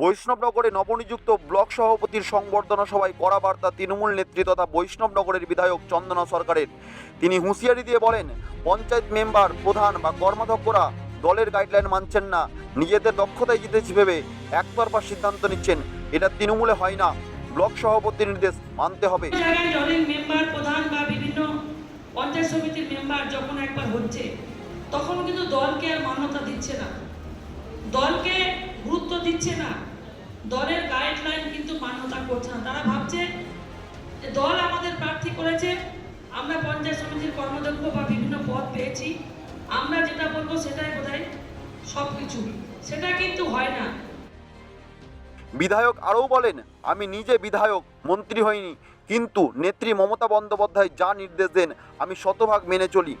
বৈষ্ণবনগরে নবনিযুক্ত ব্লক সভাপতির সংবর্ধনা সভায় কড়া বার্তা তৃণমূল নেত্রী তথা বৈষ্ণবনগরের বিধায়ক চন্দনা সরকারের। তিনি হুঁশিয়ারি দিয়ে বলেন, পঞ্চায়েত মেম্বার, প্রধান বা কর্মাধ্যক্ষরা দলের গাইডলাইন মানছেন না। নিজেদের দক্ষতায় জিতেছি ভেবে একতরফা সিদ্ধান্ত নিচ্ছেন। এটা তৃণমূলে হয় না। ব্লক সভাপতির নির্দেশ মানতে হবে। পঞ্চায়েত সমিতির মেম্বার যখন একবার হচ্ছে, তখন কিন্তু দলকে আর মান্যতা দিচ্ছে না। দলকে গুরুত্ব দিচ্ছে না। দলের গাইডলাইন কিন্তু মান্যতা করছে না। তারা ভাবছে যে দল আমাদের প্রার্থী করেছে আমরা পঞ্চায়েত সমিতির কর্মদক্ষ বা বিভিন্ন পদ পেয়েছি আমরা যেটা বলব সেটাই বোধহয় সব কিছু সেটা কিন্তু হয় না। বিধায়ক আরও বলেন আমি নিজে বিধায়ক মন্ত্রী হইনি কিন্তু নেত্রী মমতা বন্দ্যোপাধ্যায় যা নির্দেশ দেন আমি শতভাগ মেনে চলি।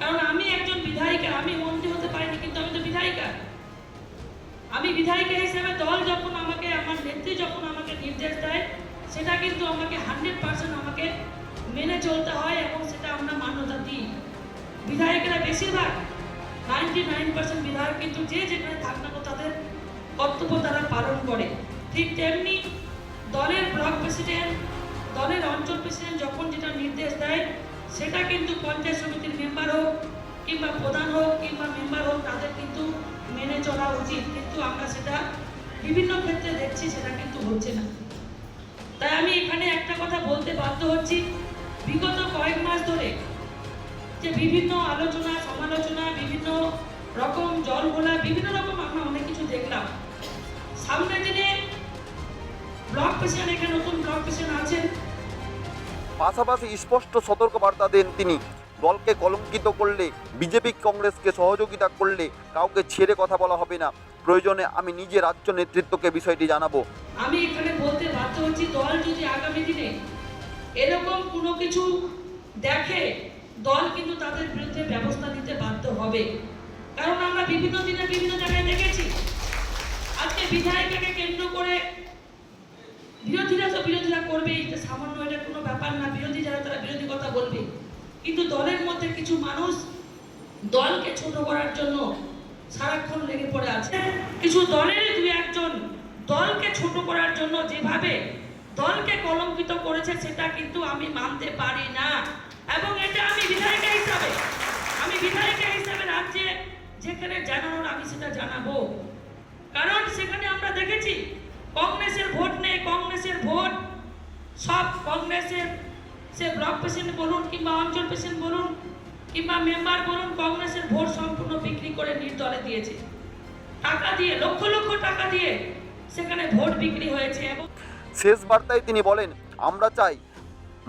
কারণ আমি একজন বিধায়িকা আমি মন্ত্রী হতে পারিনি কিন্তু আমি তো বিধায়িকা আমি বিধায়িকা হিসেবে দল যখন আমাকে, আমার নেত্রী যখন আমাকে নির্দেশ দেয়, সেটা কিন্তু আমাকে হান্ড্রেড পার্সেন্ট আমাকে মেনে চলতে হয় এবং সেটা আমরা মান্যতা দিই। বিধায়কেরা বেশিরভাগ নাইনটি নাইন পার্সেন্ট বিধায়ক কিন্তু যে যেখানে থাক না তাদের কর্তব্য তারা পালন করে। ঠিক তেমনি দলের ব্লক প্রেসিডেন্ট, দলের অঞ্চল প্রেসিডেন্ট যখন যেটা নির্দেশ দেয়, সেটা কিন্তু পঞ্চায়েত সমিতির মেম্বার হোক কিংবা প্রধান হোক কিংবা মেম্বার হোক, তাদের চলা উচিত, কিন্তু আমরা সেটা বিভিন্ন ক্ষেত্রে দেখছি, সেটা কিন্তু হচ্ছে না। তাই আমি এখানে একটা কথা বলতে বাধ্য হচ্ছি। বিগত কয়েক মাস ধরে যে বিভিন্ন আলোচনা, সমালোচনা, বিভিন্ন রকম জল ঘোলা, বিভিন্ন রকম আমরা অনেক কিছু দেখলাম। সামনে দিনে ব্লক প্রেসিডেন্ট, এখানে নতুন ব্লক প্রেসিডেন্ট আছেন। পাশাপাশি স্পষ্ট সতর্কবার্তা দেন তিনি। দলকে কলঙ্কিত করলে, বিজেপি কংগ্রেসকে সহযোগিতা করলে কাউকে ছেড়ে কথা বলা হবে না। প্রয়োজনে আমি নিজে রাজ্য নেতৃত্বকে বিষয়টি জানাব। আমি এখানে বলতে বাধ্য হচ্ছি, দল যদি আগামী দিনে এরকম কোনো কিছু দেখে, দল কিন্তু তাদের বিরুদ্ধে ব্যবস্থা নিতে বাধ্য হবে। কারণ আমরা বিভিন্ন দিনে বিভিন্ন জায়গায় দেখেছি, আজকে বিধায়িকাকে কেন্দ্র করে বিরোধীরা তো বিরোধীরা করবেই এটা সামান্য এটা কোনো ব্যাপার না। বিরোধী যারা, তারা বিরোধী কথা কিন্তু দলের মধ্যে কিছু মানুষ দলকে ছোট করার জন্য সারাক্ষণ লেগে পড়ে আছে। কিছু দলের দুই একজন দলকে ছোট করার জন্য যেভাবে দলকে কলঙ্কিত করেছে, সেটা কিন্তু আমি মানতে পারি না। এবং এটা আমি বিধায়িকা হিসাবে, আমি বিধায়িকা হিসাবে রাজ্যে যেখানে জানানোর আমি সেটা জানাব। কারণ সেখানে আমরা দেখেছি কংগ্রেসের ভোট নেই কংগ্রেসের ভোট সব কংগ্রেসের সে ব্লক প্রেসিডেন্ট বলুন কিংবা অঞ্চল প্রেসিডেন্ট বলুন কিংবা মেম্বার বলুন কংগ্রেসের ভোট সম্পূর্ণ বিক্রি করে নির্দলে দিয়েছে। টাকা দিয়ে লক্ষ লক্ষ টাকা দিয়ে সেখানে ভোট বিক্রি হয়েছে এবং শেষ বার্তায় তিনি বলেন আমরা চাই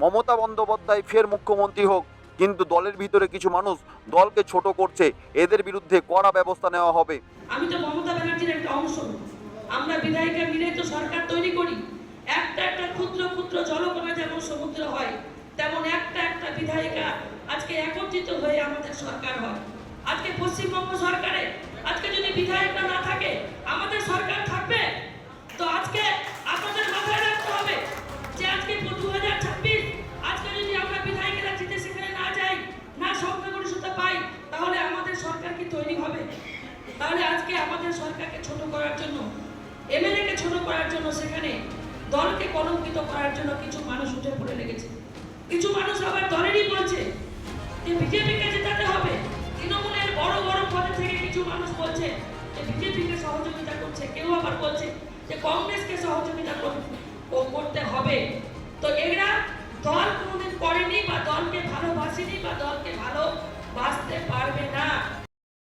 মমতা বন্দ্যোপাধ্যায় ফের মুখ্যমন্ত্রী হোক কিন্তু দলের ভিতরে কিছু মানুষ দলকে ছোট করছে এদের বিরুদ্ধে কড়া ব্যবস্থা নেওয়া হবে। আমি তো মমতা ব্যানার্জির একটা অংশ। আমরা বিধায়িকা মিলে তো সরকার তৈরি করি। একটা একটা ক্ষুদ্র ক্ষুদ্র জলকণা যেমন সমুদ্র হয়। তেমন একটা একটা বিধায়িকা আজকে একত্রিত হয়ে আমাদের সরকার হয়। আজকে পশ্চিমবঙ্গ সরকারে আজকে যদি বিধায়করা না থাকে, আমাদের সরকার থাকবে? তো আজকে আপনাদের মাথায় রাখতে হবে যে আজকে দু হাজার ছাব্বিশ, আজকে যদি আমরা বিধায়কেরা জিতে সেখানে না যাই, না সংখ্যাগরিষ্ঠতা পাই, তাহলে আমাদের সরকার কি তৈরি হবে? তাহলে আজকে আমাদের সরকারকে ছোট করার জন্য এমএলএ কে ছোট করার জন্য সেখানে দলকে কলঙ্কিত করার জন্য কিছু মানুষ উঠে পড়ে লেগেছে। কিছু মানুষ আবার দলেরই বলছে যে বিজেপিকে জেতাতে হবে। তৃণমূলের বড় বড় পদে থেকে কিছু মানুষ বলছে যে বিজেপিকে সহযোগিতা করছে। কেউ আবার বলছে যে কংগ্রেসকে সহযোগিতা কর- করতে হবে। তো এরা দল কোনোদিন করেনি বা দলকে ভালোবাসেনি বা দলকে ভালোবাসতে পারবে না।